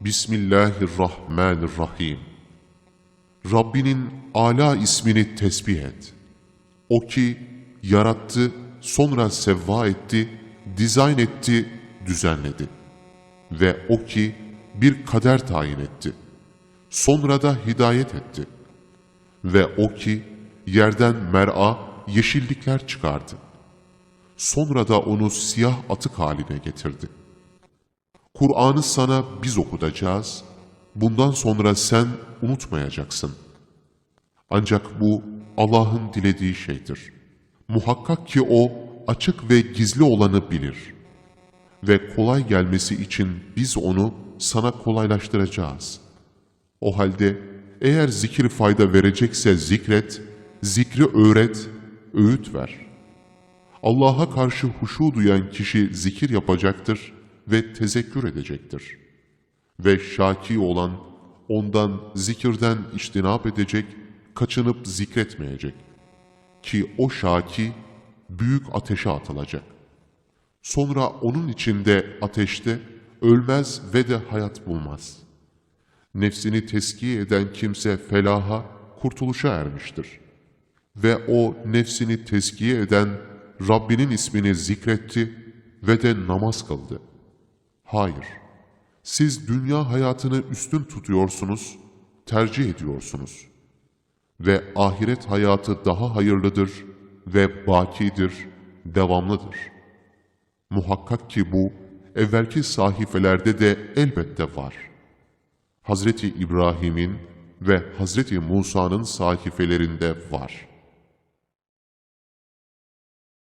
Bismillahirrahmanirrahim. Rabbinin ala ismini tesbih et. O ki yarattı, sonra sevva etti, dizayn etti, düzenledi. Ve o ki bir kader tayin etti. Sonra da hidayet etti. Ve o ki yerden mer'a, yeşillikler çıkardı. Sonra da onu siyah atık haline getirdi. Kur'an'ı sana biz okutacağız. Bundan sonra sen unutmayacaksın. Ancak bu Allah'ın dilediği şeydir. Muhakkak ki O açık ve gizli olanı bilir. Ve kolay gelmesi için biz onu sana kolaylaştıracağız. O halde eğer zikir fayda verecekse zikret, zikri öğret, öğüt ver. Allah'a karşı huşu duyan kişi zikir yapacaktır ve tezekkür edecektir. Ve şaki olan ondan zikirden içtinap edecek, kaçınıp zikretmeyecek. Ki o şaki büyük ateşe atılacak. Sonra onun içinde ateşte ölmez ve de hayat bulmaz. Nefsini teskiye eden kimse felaha, kurtuluşa ermiştir. Ve o nefsini teskiye eden Rabbinin ismini zikretti ve de namaz kıldı. Hayır, siz dünya hayatını üstün tutuyorsunuz, tercih ediyorsunuz. Ve ahiret hayatı daha hayırlıdır ve bakidir, devamlıdır. Muhakkak ki bu, evvelki sahifelerde de elbette var. Hazreti İbrahim'in ve Hazreti Musa'nın sahifelerinde var.''